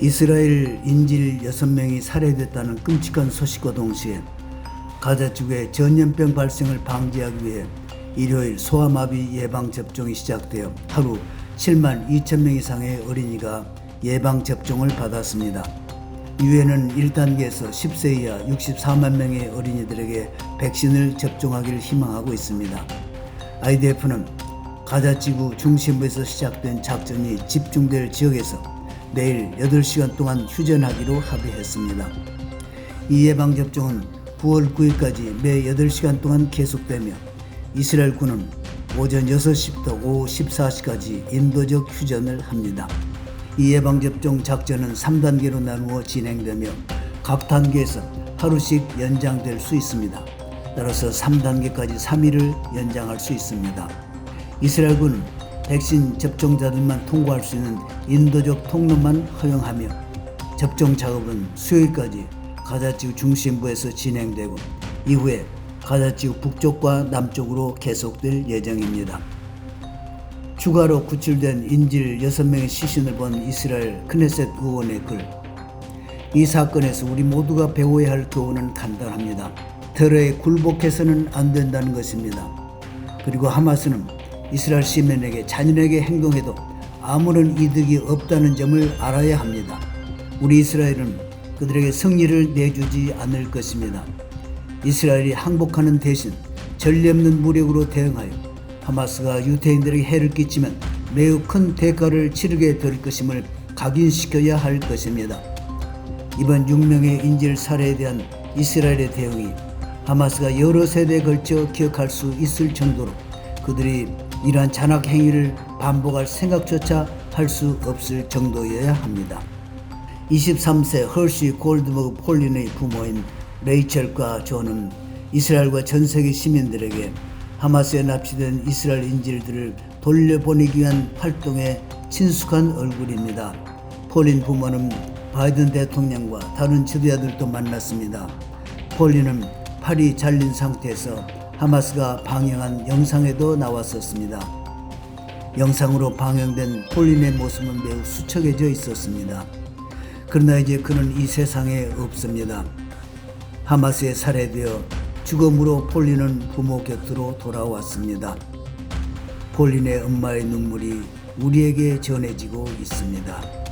이스라엘 인질 6명이 살해됐다는 끔찍한 소식과 동시에 가자 지구의 전염병 발생을 방지하기 위해 일요일 소아마비 예방 접종이 시작되어 하루 7만 2천 명 이상의 어린이가 예방 접종을 받았습니다. 유엔은 1단계에서 10세 이하 64만 명의 어린이들에게 백신을 접종하기를 희망하고 있습니다. IDF는 가자지구 중심부에서 시작된 작전이 집중될 지역에서 매일 8시간 동안 휴전하기로 합의했습니다. 이 예방접종은 9월 9일까지 매 8시간 동안 계속되며 이스라엘 군은 오전 6시부터 오후 14시까지 인도적 휴전을 합니다. 이 예방접종 작전은 3단계로 나누어 진행되며 각 단계에서 하루씩 연장될 수 있습니다. 따라서 3단계까지 3일을 연장할 수 있습니다. 이스라엘군 백신 접종자들만 통과할 수 있는 인도적 통로만 허용하며 접종 작업은 수요일까지 가자지구 중심부에서 진행되고 이후에 가자지구 북쪽과 남쪽으로 계속될 예정입니다. 추가로 구출된 인질 6명의 시신을 본 이스라엘 크네셋 의원의 글. 이 사건에서 우리 모두가 배워야 할 교훈은 간단합니다. 테러에 굴복해서는 안 된다는 것입니다. 그리고 하마스는 이스라엘 시민에게 잔인하게 행동해도 아무런 이득이 없다는 점을 알아야 합니다. 우리 이스라엘은 그들에게 승리를 내주지 않을 것입니다. 이스라엘이 항복하는 대신 전례 없는 무력으로 대응하여 하마스가 유태인들에게 해를 끼치면 매우 큰 대가를 치르게 될 것임을 각인시켜야 할 것입니다. 이번 6명의 인질 살해에 대한 이스라엘의 대응이 하마스가 여러 세대에 걸쳐 기억할 수 있을 정도로 그들이 이러한 잔악 행위를 반복할 생각조차 할 수 없을 정도여야 합니다. 23세 헐시 골드버그 폴린의 부모인 레이첼과 존은 이스라엘과 전 세계 시민들에게 하마스에 납치된 이스라엘 인질들을 돌려보내기 위한 활동에 친숙한 얼굴입니다. 폴린 부모는 바이든 대통령과 다른 지도자들도 만났습니다. 폴린은 팔이 잘린 상태에서 하마스가 방영한 영상에도 나왔었습니다. 영상으로 방영된 폴린의 모습은 매우 수척해져 있었습니다. 그러나 이제 그는 이 세상에 없습니다. 하마스에 살해되어 죽음으로 폴린은 부모 곁으로 돌아왔습니다. 폴린의 엄마의 눈물이 우리에게 전해지고 있습니다.